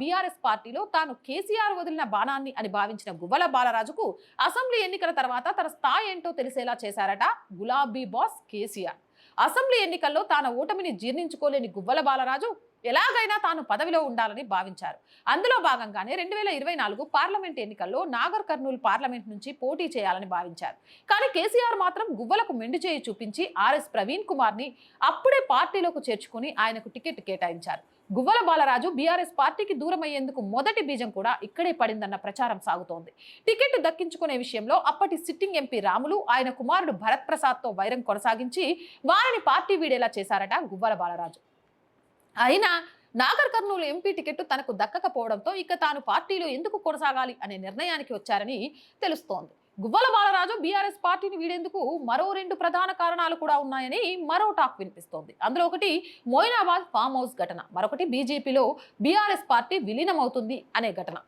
BRS పార్టీలో తాను కేసీఆర్ వదిలిన బాణాన్ని అని భావించిన గువ్వల బాలరాజుకు అసెంబ్లీ ఎన్నికల తర్వాత తన స్థాయి ఏంటో తెలిసేలా చేశారట గులాబీ బాస్ కేసీఆర్. అసెంబ్లీ ఎన్నికల్లో తన ఓటమిని జీర్ణించుకోలేని గువ్వల బాలరాజు ఎలాగైనా తాను పదవిలో ఉండాలని భావించారు. అందులో భాగంగానే రెండు వేల ఇరవై నాలుగు పార్లమెంట్ ఎన్నికల్లో నాగర్ కర్నూలు పార్లమెంట్ నుంచి పోటీ చేయాలని భావించారు. కానీ కేసీఆర్ మాత్రం గువ్వలకు మెండు చేయి చూపించి ఆర్ఎస్ ప్రవీణ్ కుమార్ని అప్పుడే పార్టీలోకి చేర్చుకుని ఆయనకు టికెట్ కేటాయించారు. గువ్వల బాలరాజు బీఆర్ఎస్ పార్టీకి దూరమయ్యేందుకు మొదటి బీజం కూడా ఇక్కడే పడిందన్న ప్రచారం సాగుతోంది. టికెట్ దక్కించుకునే విషయంలో అప్పటి సిట్టింగ్ ఎంపీ రాములు ఆయన కుమారుడు భరత్ ప్రసాద్తో వైరం కొనసాగించి వారిని పార్టీ వీడేలా చేశారట గువ్వల బాలరాజు. అయినా నాగర్ కర్నూలు ఎంపీ టికెట్ తనకు దక్కకపోవడంతో ఇక తాను పార్టీలో ఎందుకు కొనసాగాలి అనే నిర్ణయానికి వచ్చారని తెలుస్తోంది. గువ్వల బాలరాజు బీఆర్ఎస్ పార్టీని వీడేందుకు మరో రెండు ప్రధాన కారణాలు కూడా ఉన్నాయని మరో టాక్ వినిపిస్తోంది. అందులో ఒకటి మోయినాబాద్ ఫామ్ హౌస్ ఘటన. మరొకటి బీజేపీలో బీఆర్ఎస్ పార్టీ విలీనమవుతుంది అనే ఘటన.